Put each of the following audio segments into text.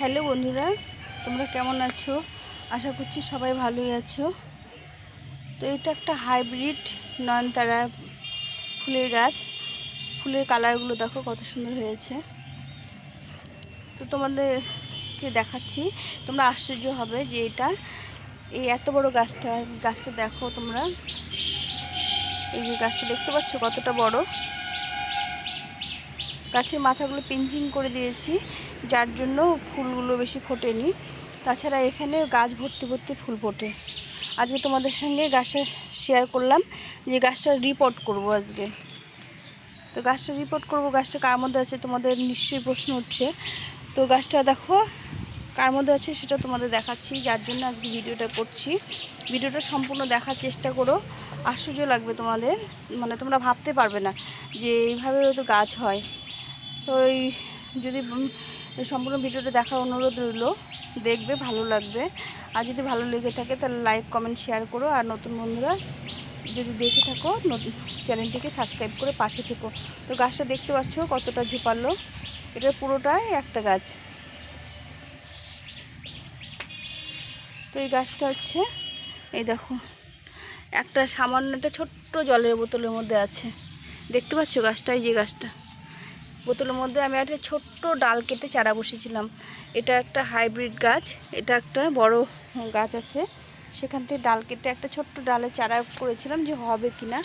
Hello বন্ধুরা, তোমরা কেমন আছো? আশা করছি সবাই ভালোই আছো। তো এটা একটা হাইব্রিড নয়নতারা ফুলের গাছ। ফুলের কালারগুলো দেখো কত সুন্দর হয়েছে। তো তোমাদেরকে দেখাচ্ছি, তোমরা আশ্চর্য হবে যে এটা এই এত বড় গাছটা গাছটা দেখো তোমরা। এই যে গাছটা দেখতে পাচ্ছ কতটা বড়। গাছের মাথাগুলো পিঞ্চিং করে দিয়েছি। যার জন্য ফুলগুলো বেশি ফোটেনি। তাছাড়া এখানে গাছ ভর্তি ভর্তি ফুল ফোটে। আজকে তোমাদের সঙ্গে গাছটা শেয়ার করলাম, যে গাছটা রিপোর্ট করব আজকে। তো গাছটা রিপোর্ট করব, গাছটা কার মধ্যে আছে তোমাদের নিশ্চয়ই প্রশ্ন উঠছে। তো গাছটা দেখো, কার মধ্যে আছে সেটা তোমাদের দেখাচ্ছি, যার জন্য আজকে ভিডিওটা করছি। ভিডিওটা সম্পূর্ণ দেখার চেষ্টা করো। আশ্চর্য লাগবে তোমাদের মানে তোমরা ভাবতে পারবে না যে এইভাবেও তো গাছ হয়। তো এই যদি সম্পূর্ণ ভিডিওটা দেখার অনুরোধ রইল। দেখবে, ভালো লাগবে। আর যদি ভালো লেগে থাকে, তাহলে লাইক কমেন্ট শেয়ার করো। আর নতুন বন্ধুরা, যদি দেখে থাকো, নতুন চ্যানেলটিকে সাবস্ক্রাইব করে পাশে থেকো। তো গাছটা দেখতে পাচ্ছ কতটা ঝুপালো। এটা পুরোটাই একটা গাছ। তো এই গাছটা হচ্ছে, এই দেখো, একটা সামান্য একটা ছোট্ট জলের বোতলের মধ্যে আছে। দেখতে পাচ্ছ গাছটা এই যে গাছটা? বোতলের মধ্যে আমি একটা ছোট্ট ডাল কেটে চারা বসেছিলাম। এটা একটা হাইব্রিড গাছ, এটা একটা বড় গাছ আছে। সেখান থেকে ডাল কেটে একটা ছোট্ট ডালের চারা করেছিলাম যে হবে কি না।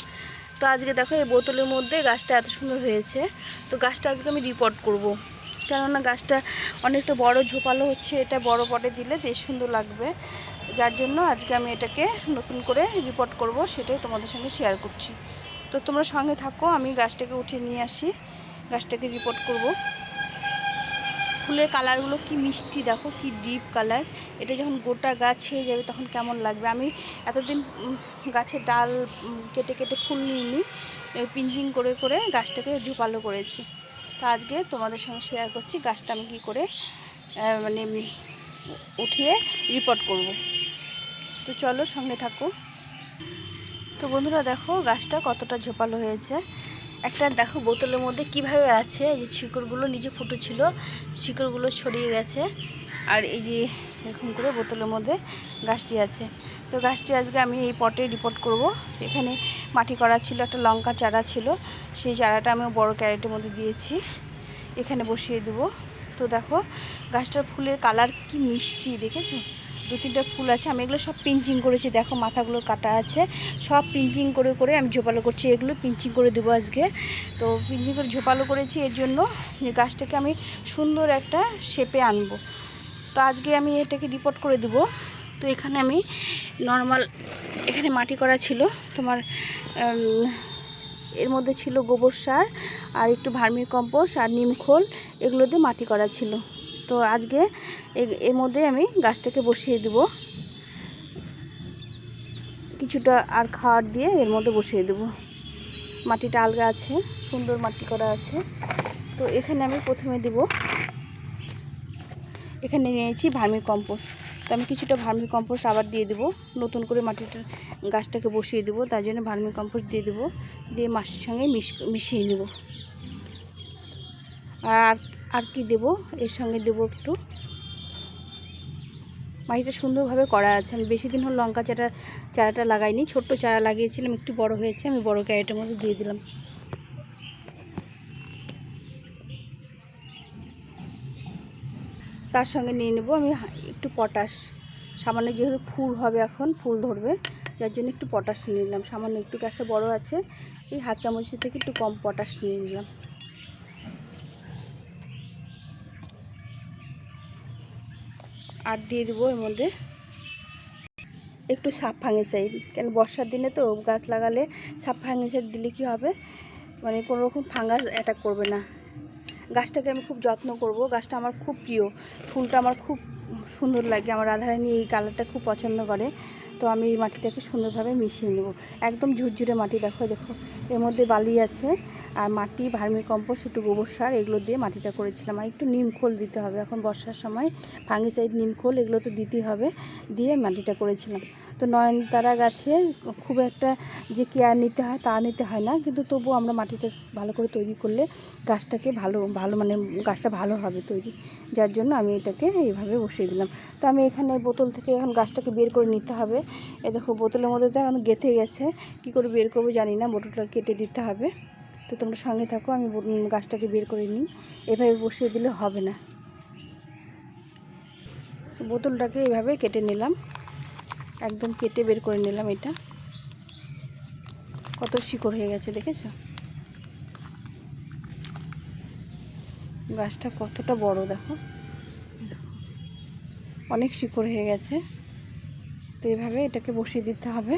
তো আজকে দেখো এই বোতলের মধ্যে গাছটা এত সুন্দর হয়েছে। তো গাছটা আজকে আমি রিপোর্ট করব। কেননা গাছটা অনেকটা বড়, ঝোপালো হচ্ছে, এটা বড় পটে দিলে বেশ সুন্দর লাগবে। যার জন্য আজকে আমি এটাকে নতুন করে রিপোর্ট করব, সেটাই তোমাদের সঙ্গে শেয়ার করছি। তো তোমরা সঙ্গে থাকো, আমি গাছটাকে উঠে নিয়ে আসি। গাছটাকে রিপোর্ট করব। ফুলের কালারগুলো কি মিষ্টি, দেখো কি ডিপ কালার এটা যখন গোটা গাছ হয়ে যাবে তখন কেমন লাগবে? আমি এতদিন গাছের ডাল কেটে কেটে ফুল নিইনি। পিঞ্জিং করে করে গাছটাকে ঝুপালো করেছি। তা আজকে তোমাদের সঙ্গে শেয়ার করছি, গাছটা আমি কী করে মানে উঠিয়ে রিপোর্ট করব। তো চলো সঙ্গে থাকো। তো বন্ধুরা দেখো গাছটা কতটা ঝোপালো হয়েছে। একটা দেখো বোতলের মধ্যে কীভাবে আছে, এই যে শিকড়গুলো নিচে ফুটো ছিল, শিকড়গুলো ছড়িয়ে গেছে। আর এই যে এরকম করে বোতলের মধ্যে গাছটি আছে। তো গাছটি আজকে আমি এই পটে রিপোর্ট করব। এখানে মাটি করা ছিল, একটা লঙ্কা চারা ছিল। সেই চারাটা আমি বড় ক্যারেটের মধ্যে দিয়েছি। এখানে বসিয়ে দেবো। তো দেখো, গাছটার ফুলের কালার কি মিষ্টি, দেখেছ? দু তিনটা ফুল আছে। আমি এগুলো সব পিঞ্চিং করেছি। দেখো মাথাগুলো কাটা আছে। সব পিঞ্চিং করে করে আমি ঝোপালো করছি। এগুলো পিঞ্চিং করে দেবো আজকে। তো পিঞ্চিং করে, ঝোপালো করেছি এর জন্য যে গাছটাকে আমি সুন্দর একটা শেপে আনব। তো আজকে আমি এটাকে রিপোর্ট করে দেবো। তো এখানে আমি নর্মাল এখানে মাটি করা ছিল। তোমার এর মধ্যে ছিল গোবর সার আর একটু ভার্মি কম্পোস্ট আর নিমখোল এগুলো দিয়ে মাটি করা ছিল। তো আজকে এর মধ্যে আমি গাছটাকে বসিয়ে দেব। কিছুটা আর খাওয়ার দিয়ে এর মধ্যে বসিয়ে দেব। মাটিটা আলগা আছে, সুন্দর মাটি করা আছে। তো এখানে আমি প্রথমে দেব, এখানে নিয়েছি ভার্মি কম্পোস্ট। তো আমি কিছুটা ভার্মি কম্পোস্ট আবার দিয়ে দেবো, নতুন করে মাটিটা গাছটাকে বসিয়ে দেবো, তার জন্য ভার্মি কম্পোস্ট দিয়ে দেবো, দিয়ে মাটির সঙ্গে মিশ মিশিয়ে নেব। আর আর কি দেব? এর সঙ্গে দেব একটু। মাটিটা সুন্দরভাবে করা আছে। আমি বেশি দিন হল লঙ্কা চারা, চারাটা লাগাইনি। ছোট্ট চারা লাগিয়েছিলাম, একটু বড় হয়েছে। আমি বড় ক্যারেটের মধ্যে দিয়ে দিলাম। তার সঙ্গে নিয়ে নেব আমি একটু পটাশ। সামান্য যেহেতু ফুল হবে এখন, ফুল ধরবে, যার জন্য একটু পটাশ নিয়ে নিলাম। সামান্য একটু, গাছটা বড় আছে। এই হাত চামচের থেকে একটু কম পটাশ নিয়ে নিলাম। আর দিয়ে দেবো এর মধ্যে একটু সাপ ফাঙ্গিসাইড কেন বর্ষার দিনে তো গাছ লাগালে সাপ ফাঙ্গিসাইড দিলে কি হবে? মানে কোনো রকম ফাঙ্গাস অ্যাটাক করবে না। গাছটাকে আমি খুব যত্ন করব। গাছটা আমার খুব প্রিয়। ফুলটা আমার খুব সুন্দর লাগে। আমার রাধারানী এই কালারটা খুব পছন্দ করে। তো আমি এই মাটিটাকে সুন্দরভাবে মিশিয়ে নেব। একদম ঝুরঝুরে মাটি, দেখো দেখো, এর মধ্যে বালি আছে আর মাটি ভার্মি কম্পোস্ট, একটু গোবর সার, এগুলো দিয়ে মাটিটা করেছিলাম। আর একটু নিম খোল দিতে হবে। এখন বর্ষার সময় ফাঙ্গিসাইড, নিম খোল, এগুলো তো দিতেই হবে, দিয়ে মাটিটা করেছিলাম। তো নয়নতারা গাছে খুব একটা যে কেয়ার নিতে হয় তা নিতে হয় না। কিন্তু তবু আমরা মাটিটা ভালো করে তৈরি করলে গাছটাকে ভালো ভালো মানে গাছটা ভালো হবে তৈরি। যার জন্য আমি এটাকে এইভাবে বসিয়ে দিলাম। তো আমি এখানে বোতল থেকে এখন গাছটাকে বের করে নিতে হবে। এ দেখো বোতলের মধ্যে তো এখন গেঁথে গেছে। কি করে বের করব জানি না, বোতলটা কেটে দিতে হবে। তো তোমরা সঙ্গে থাকো, আমি গাছটাকে বের করে নিই। এভাবে বসিয়ে দিলে হবে না। বোতলটাকে এভাবে কেটে নিলাম। একদম কেটে বের করে নিলাম এটা। কত শিকড় হয়ে গেছে দেখেছ? গাছটা কতটা বড় দেখো। অনেক শিকড় হয়ে গেছে। তো এইভাবে এটাকে বসিয়ে দিতে হবে।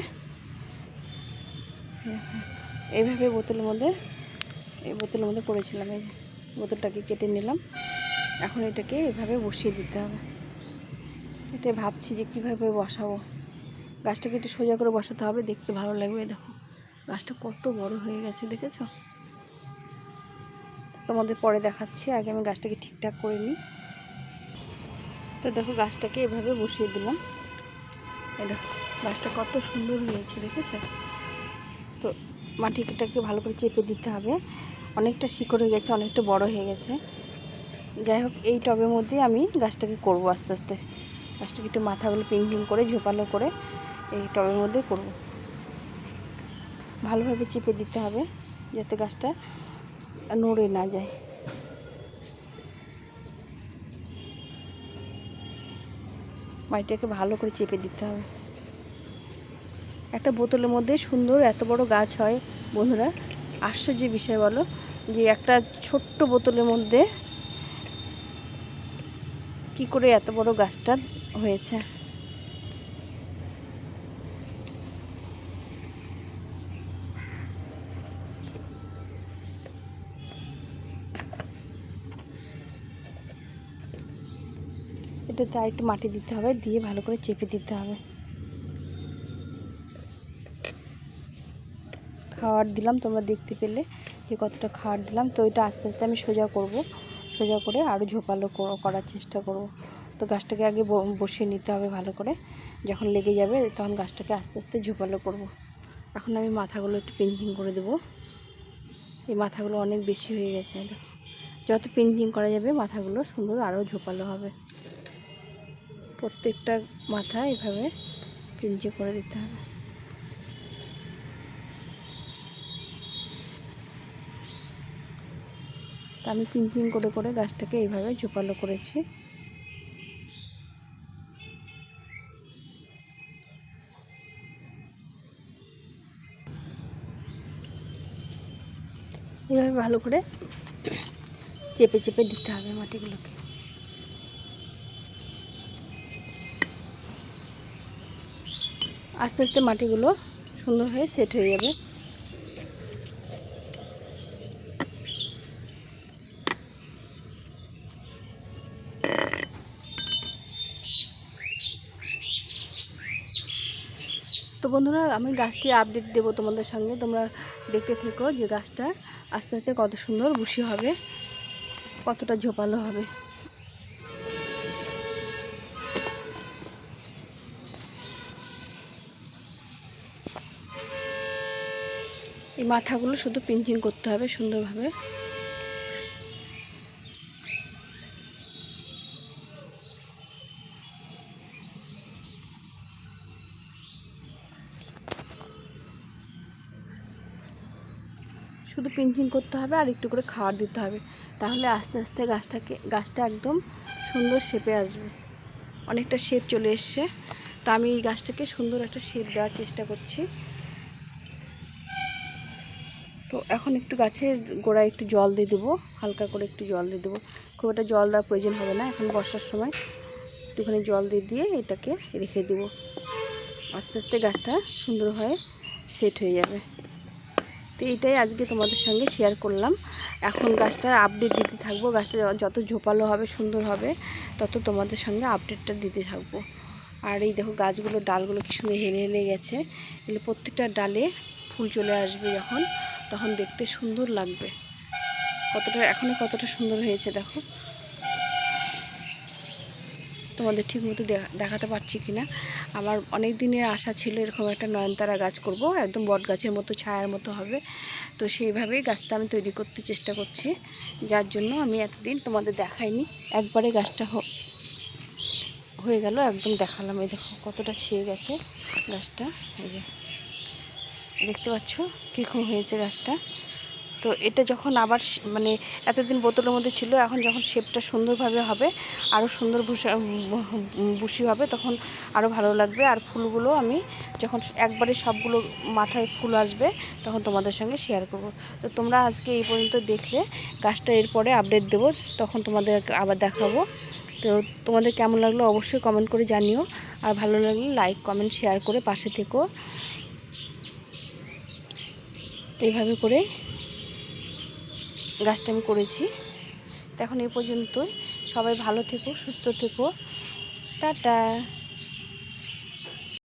এইভাবে বোতলের মধ্যে, এই বোতলের মধ্যে করেছিলাম, এই বোতলটাকে কেটে নিলাম। এখন এটাকে এভাবে বসিয়ে দিতে হবে। এটা ভাবছি যে কীভাবে বসাবো। গাছটাকে একটু সোজা করে বসাতে হবে, দেখতে ভালো লাগবে, দেখো। গাছটা কত বড় হয়ে গেছে, দেখেছ? তোমাদের পরে দেখাচ্ছি, আগে আমি গাছটাকে ঠিকঠাক করে নিই। তো দেখো, গাছটাকে এভাবে বসিয়ে দিলাম। দেখো, গাছটা কত সুন্দর হয়েছে, দেখেছ? তো মাটিটাকে ভালো করে চেপে দিতে হবে। অনেকটা শিকড় হয়ে গেছে, অনেকটা বড় হয়ে গেছে। যাই হোক, এই টবের মধ্যে আমি গাছটাকে করব আস্তে আস্তে। গাছটাকে একটু মাথাগুলো পিঞ্জিং করে, ঝোপালো করে এই টবের মধ্যে করব। ভালোভাবে চেপে দিতে হবে যাতে গাছটা নড়ে না যায়। মাটিটাকে ভালো করে চেপে দিতে হবে। একটা বোতলের মধ্যে সুন্দর এত বড় গাছ হয়। বন্ধুরা, আশ্চর্য বিষয় বলো যে একটা ছোট্ট বোতলের মধ্যে কি করে এত বড় গাছটা হয়েছে। এটাতে আর একটু মাটি দিতে হবে, দিয়ে ভালো করে চেপে দিতে হবে। খাওয়ার দিলাম, তোমরা দেখতে পেলে যে কতটা খাওয়ার দিলাম। তো এটা আস্তে আস্তে আমি সোজা করব, সোজা করে আরও ঝোপালো করার চেষ্টা করব। তো গাছটাকে আগে বসিয়ে নিতে হবে ভালো করে। যখন লেগে যাবে তখন গাছটাকে আস্তে আস্তে ঝোপালো করব। এখন আমি মাথাগুলো একটু পেন্টিং করে দেবো। এই মাথাগুলো অনেক বেশি হয়ে গেছে। যত পেন্টিং করা যাবে মাথাগুলো সুন্দর আরও ঝোপালো হবে। প্রত্যেকটা মাথা এভাবে পিঞ্চি করে দিতে হবে। তা আমি পিঞ্চিং করে করে গাছটাকে এইভাবে ঝোপালো করেছি। এইভাবে ভালো করে চেপে চেপে দিতে হবে মাটিগুলোকে। আস্তে আস্তে মাটিগুলো সুন্দর হয়ে সেট হয়ে যাবে। তো বন্ধুরা, আমি গাছটি আপডেট দেবো তোমাদের সঙ্গে। তোমরা দেখতে থেকো যে গাছটা আস্তে আস্তে কত সুন্দর, বুশি হবে, কতটা ঝোপালো হবে। এই মাথাগুলো শুধু পিঞ্চিং করতে হবে সুন্দরভাবে। শুধু পিঞ্চিং করতে হবে আর একটু করে খাবার দিতে হবে। তাহলে আস্তে আস্তে গাছটাকে, গাছটা একদম সুন্দর শেপে আসবে। অনেকটা শেপ চলে এসছে। তা আমি এই গাছটাকে সুন্দর একটা শেপ দেওয়ার চেষ্টা করছি। তো এখন একটু গাছের গোড়ায় একটু জল দিয়ে দেবো, হালকা করে একটু জল দিয়ে দেবো। খুব একটা জল দেওয়ার প্রয়োজন হবে না, এখন বর্ষার সময় একটুখানি জল দিয়ে দিয়ে এটাকে রেখে দেবো। আস্তে আস্তে গাছটা সুন্দর হয়ে সেট হয়ে যাবে। তো এটাই আজকে তোমাদের সঙ্গে শেয়ার করলাম। এখন গাছটার আপডেট দিতে থাকব, গাছটা যত ঝোপালো হবে, সুন্দর হবে, তত তোমাদের সঙ্গে আপডেটটা দিতে থাকব। আর এই দেখো গাছগুলো, ডালগুলো কি সুন্দর হেলে হেলে গেছে। এগুলো প্রত্যেকটা ডালে ফুল চলে আসবে যখন। তখন দেখতে সুন্দর লাগবে। কতটা এখনও কতটা সুন্দর হয়েছে দেখো। তোমাদের ঠিক মতো দেখা- দেখাতে পারছি কি না আমার অনেক দিনের আশা ছিল এরকম একটা নয়নতারা গাছ করব, একদম বট গাছের মতো, ছায়ার মতো হবে। তো সেইভাবেই গাছটা আমি তৈরি করতে চেষ্টা করছি। যার জন্য আমি এতদিন তোমাদের দেখাইনি। একবারে গাছটা হয়ে গেল, একদম দেখালাম। এই দেখো কতটা ছেয়ে গেছে গাছটা। এই যে। দেখতে পাচ্ছ? কীরকম হয়েছে গাছটা। তো এটা যখন আবার মানে এতদিন বোতলের মধ্যে ছিল, এখন যখন শেপটা সুন্দরভাবে হবে, আরও সুন্দর বুশি হবে, তখন আরও ভালো লাগবে। আর ফুলগুলো আমি যখন একবারে সবগুলো মাথায় ফুল আসবে, তখন তোমাদের সঙ্গে শেয়ার করব। তো তোমরা আজকে এই পর্যন্ত দেখলে, গাছটা এরপরে আপডেট দেবো, তখন তোমাদের আবার দেখাবো। তো তোমাদের কেমন লাগল অবশ্যই কমেন্ট করে জানিও। আর ভালো লাগলে লাইক কমেন্ট শেয়ার করে পাশে থেকো। এইভাবে করে গাছটা আমি করেছি। এখন এই পর্যন্তই। সবাই ভালো থেকো সুস্থ থেকো। টাটা।